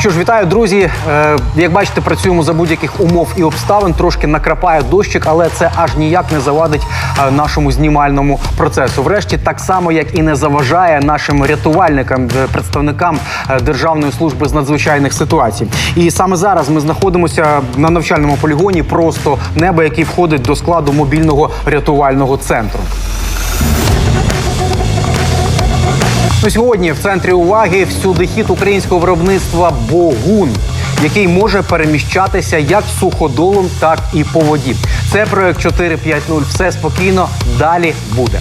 Що ж, вітаю, друзі. Е, Як бачите, працюємо за будь-яких умов і обставин. Трошки накрапає дощик, але це аж ніяк не завадить е, нашому знімальному процесу. Врешті, так само як і не заважає нашим рятувальникам, е, представникам е, Державної служби з надзвичайних ситуацій. І саме зараз ми знаходимося на навчальному полігоні, просто небо, який входить до складу мобільного рятувального центру. Ну, сьогодні в центрі уваги всюди хід українського виробництва Богун, який може переміщатися як суходолом, так і по воді. Це проект 4.5.0. Все спокійно. Далі буде.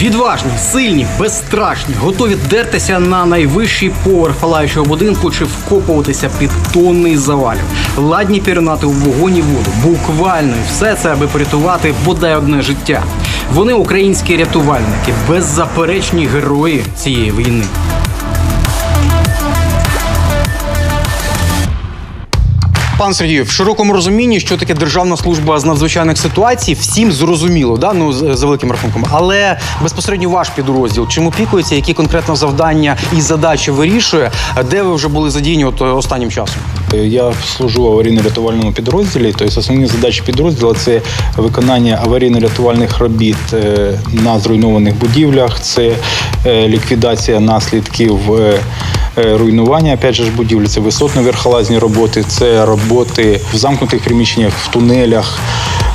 Відважні, сильні, безстрашні, готові дертися на найвищий поверх палаючого будинку чи вкопуватися під тонний завалів. Ладні пірнати у вогоні воду. Буквально і все це, аби порятувати бодай одне життя. Вони українські рятувальники, беззаперечні герої цієї війни. Пан Сергію, в широкому розумінні, що таке Державна служба з надзвичайних ситуацій, всім зрозуміло, да? ну, за великим рахунком. Але безпосередньо ваш підрозділ, чим опікується, які конкретно завдання і задачі вирішує, де ви вже були задіяні от, е, останнім часом? Я служу в аварійно-рятувальному підрозділі. Тобто основні задачі підрозділу це виконання аварійно-рятувальних робіт е, на зруйнованих будівлях, це е, ліквідація наслідків е, е, руйнування опять же будівлі, це висотно-верхолазні роботи, це роботи в замкнутих приміщеннях, в тунелях.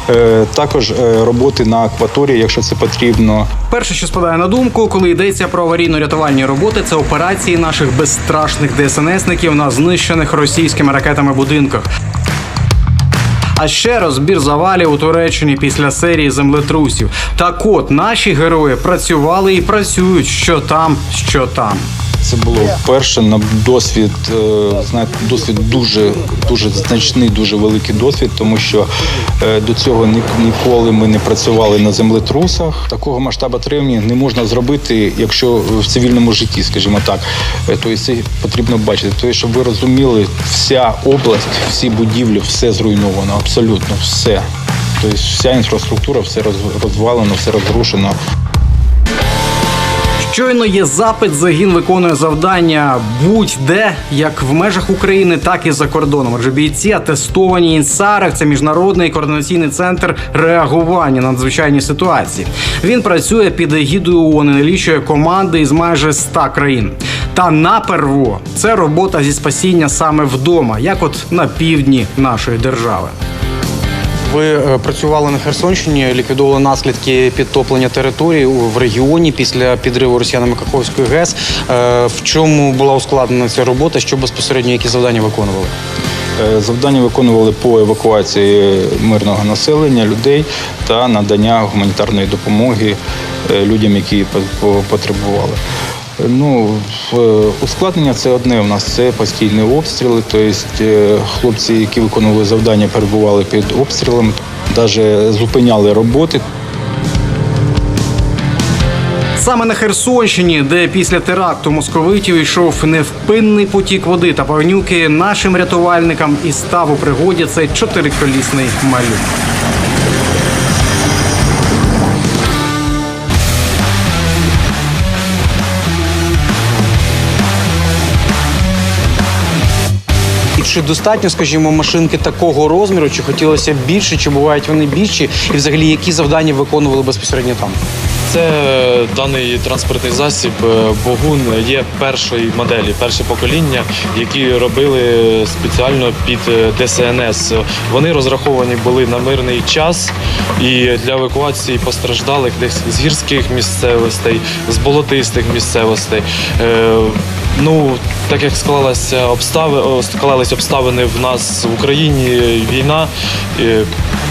е, Також е, роботи на акваторії, якщо це потрібно. Перше, що спадає на думку, коли йдеться про аварійно-рятувальні роботи, це операції наших безстрашних ДСНСників на знищених російськими ракетами будинках. А ще розбір завалів у Туреччині після серії землетрусів. Так от наші герої працювали і працюють що там, що там. Це було вперше на досвід, е, знаєте, досвід дуже дуже значний, дуже великий досвід, тому що е, до цього ніколи ми не працювали на землетрусах. Такого масштабу тренінг не можна зробити, якщо в цивільному житті, скажімо так. Тобто це потрібно бачити. Тобто, щоб ви розуміли, вся область, всі будівлі, все зруйновано, абсолютно все. Тобто вся інфраструктура, все роз- розвалено, все розрушено. Щойно є запит, загін виконує завдання будь-де, як в межах України, так і за кордоном. Адже бійці атестовані інсарах. Це міжнародний координаційний центр реагування на надзвичайні ситуації. Він працює під егідою ООН і налічує команди із майже 100 країн. Та наперво це робота зі спасіння саме вдома, як от на півдні нашої держави. Ви е, працювали на Херсонщині, ліквідовували наслідки підтоплення території в регіоні після підриву росіянами Каховської ГЕС. Е, В чому була ускладнена ця робота? Що безпосередньо які завдання виконували? Е, Завдання виконували по евакуації мирного населення, людей та надання гуманітарної допомоги людям, які по- по- потребували. Ну, е, ускладнення це одне у нас це постійні обстріли. Тобто хлопці, які виконували завдання, перебували під обстрілом, навіть зупиняли роботи, Саме на Херсонщині, де після теракту московитів йшов невпинний потік води та павнюки, нашим рятувальникам і став у пригоді цей чотириколісний малюк. Чи достатньо, скажімо, машинки такого розміру, чи хотілося більше, чи бувають вони більші, і взагалі які завдання виконували безпосередньо там? Це е, даний транспортний засіб е, Богун є першої моделі, перше покоління, які робили спеціально під е, ДСНС. Вони розраховані були на мирний час і для евакуації постраждалих десь з гірських місцевостей, з болотистих місцевостей. Ну, так як склалися обставини, склалися обставини в нас в Україні, війна е,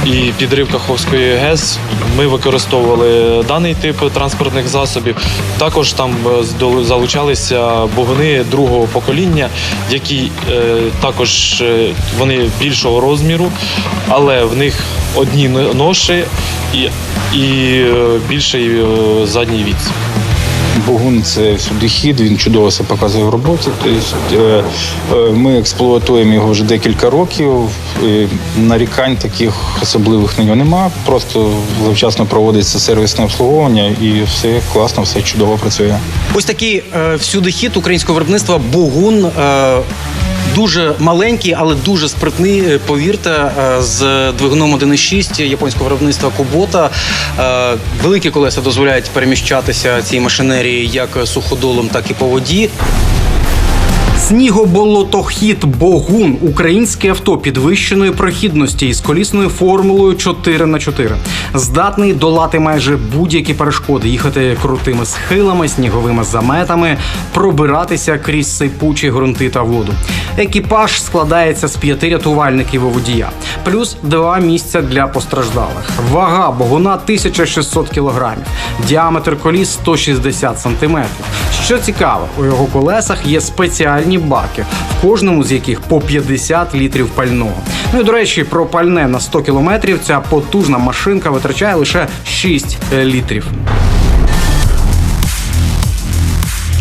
і підрив Каховської ГЕС, ми використовували даний тип транспортних засобів. Також там е, залучалися богуни другого покоління, які е, також вони більшого розміру, але в них одні ноші і і більший задній відсік. Бугун це всюди хід, він чудово себе показує в роботі. Тобто, е, е, ми експлуатуємо його вже декілька років. Нарікань таких особливих на нього нема. Просто завчасно проводиться сервісне обслуговування і все класно, все чудово працює. Ось такий е, всюди хід українського виробництва Богун. Дуже маленький, але дуже спритний. е, Повірте, е, з двигуном 1.6 японського виробництва Кубота. Е, Великі колеса дозволяють переміщатися цій машинерії як суходолом, так і по воді. Снігоболотохід Богун українське авто підвищеної прохідності із колісною формулою 4 на 4 здатний долати майже будь-які перешкоди, їхати крутими схилами, сніговими заметами, пробиратися крізь сипучі ґрунти та воду. Екіпаж складається з п'яти рятувальників і водія, плюс два місця для постраждалих. Вага богуна 1600 кілограмів, діаметр коліс 160 сантиметрів. Що цікаво, у його колесах є спеціальні баки, в кожному з яких по 50 літрів пального. Ну і до речі, про пальне на 100 кілометрів ця потужна машинка витрачає лише 6 літрів.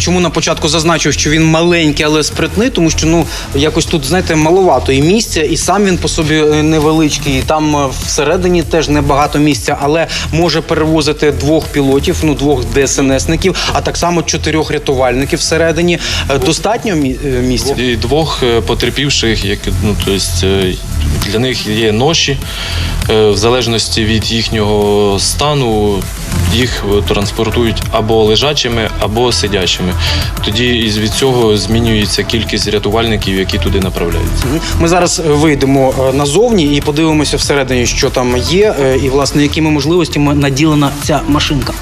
Чому на початку зазначив, що він маленький, але спритний, тому що ну якось тут, знаєте, маловато і місця, і сам він по собі е, невеличкий. І там е, всередині теж небагато місця, але може перевозити двох пілотів, ну двох ДСНСників, а так само чотирьох рятувальників всередині. Е, Достатньо місця. І двох потерпівших, як ну е, для них є ноші, в залежності від їхнього стану. Їх е, транспортують або лежачими, або сидячими. Тоді із від цього змінюється кількість рятувальників, які туди направляються. Ми зараз е, вийдемо е, назовні і подивимося всередині, що там є, і власне якими можливостями наділена ця машинка.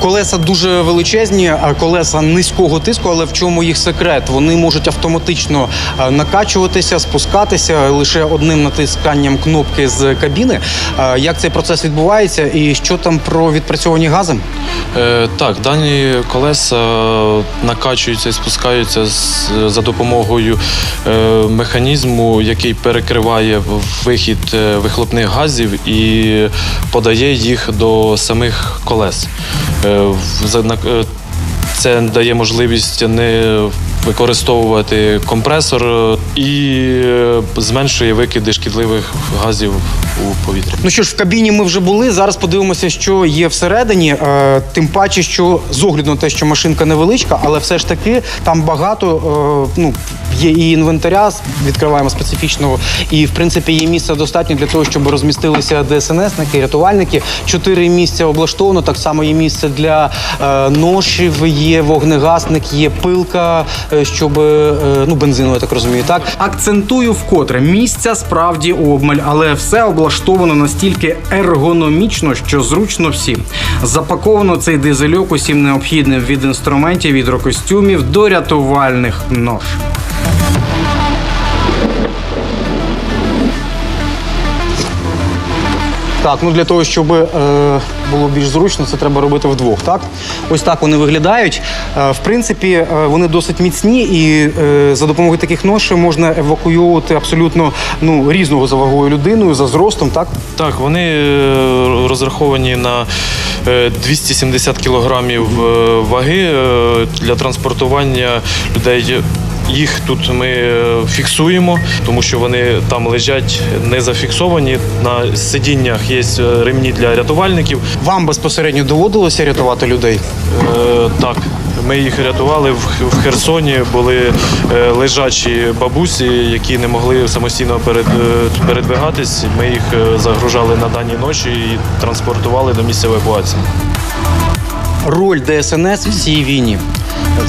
Колеса дуже величезні, колеса низького тиску, але в чому їх секрет? Вони можуть автоматично накачуватися, спускатися лише одним натисканням кнопки з кабіни. Як цей процес відбувається, і що там про відпрацьовані гази? Е, так, дані колеса накачуються і спускаються з, за допомогою е, механізму, який перекриває вихід е, вихлопних газів і подає їх до самих колес. Е, в- е, це дає можливість не використовувати компресор е, і е, зменшує викиди шкідливих газів у повітря. Ну що ж, в кабіні ми вже були. Зараз подивимося, що є всередині. Е, тим паче, що з огляду на те, що машинка невеличка, але все ж таки там багато ну, є і інвентаря, відкриваємо специфічного, і в принципі є місця достатньо для того, щоб розмістилися ДСНСники, рятувальники. Чотири місця облаштовано. Так само є місце для ношів, є вогнегасник, є пилка, е, щоб е, ну бензину, я так розумію. Так акцентую вкотре місця справді обмаль, але все облаштовано настільки ергономічно, що зручно всім. Запаковано цей дизельок усім необхідним від інструментів, гідрокостюмів до рятувальних нож. Так, ну для того, щоб е, було більш зручно, це треба робити вдвох. Так, ось так вони виглядають. Е, в принципі, е, вони досить міцні, і е, за допомогою таких ношей можна евакуювати абсолютно ну різного за вагою людиною, за зростом. Так, Так, вони е, розраховані на е, 270 кілограмів е, ваги е, для транспортування людей. Їх тут ми е, фіксуємо, тому що вони там лежать не зафіксовані. На сидіннях є е, ремні для рятувальників. вам безпосередньо доводилося рятувати людей. Е, Так, ми їх рятували в, Херсоні. Були е, лежачі бабусі, які не могли самостійно перед, передвигатись. Ми їх загружали на дані ночі і транспортували до місця евакуації. Роль ДСНС в цій війні.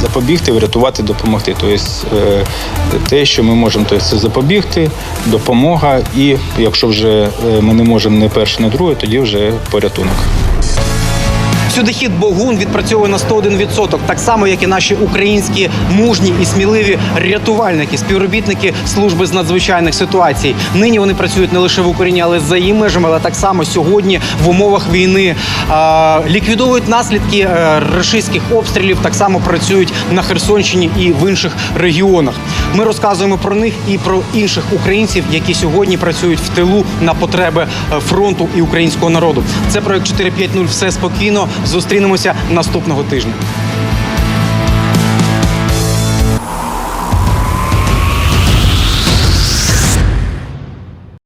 запобігти, врятувати, допомогти. Тобто е, те, що ми можемо, тобто це запобігти, допомога, і якщо вже е, ми не можемо не перше, не друге, тоді вже порятунок. Всюдихід Богун відпрацьовує на 101%, так само як і наші українські мужні і сміливі рятувальники, співробітники служби з надзвичайних ситуацій. Нині вони працюють не лише в Україні, але за її межами, але так само сьогодні в умовах війни а, ліквідовують наслідки е, рашистських обстрілів. Так само працюють на Херсонщині і в інших регіонах. Ми розказуємо про них і про інших українців, які сьогодні працюють в тилу на потреби е, фронту і українського народу. Це проект 450 Все спокійно. Зустрінемося наступного тижня.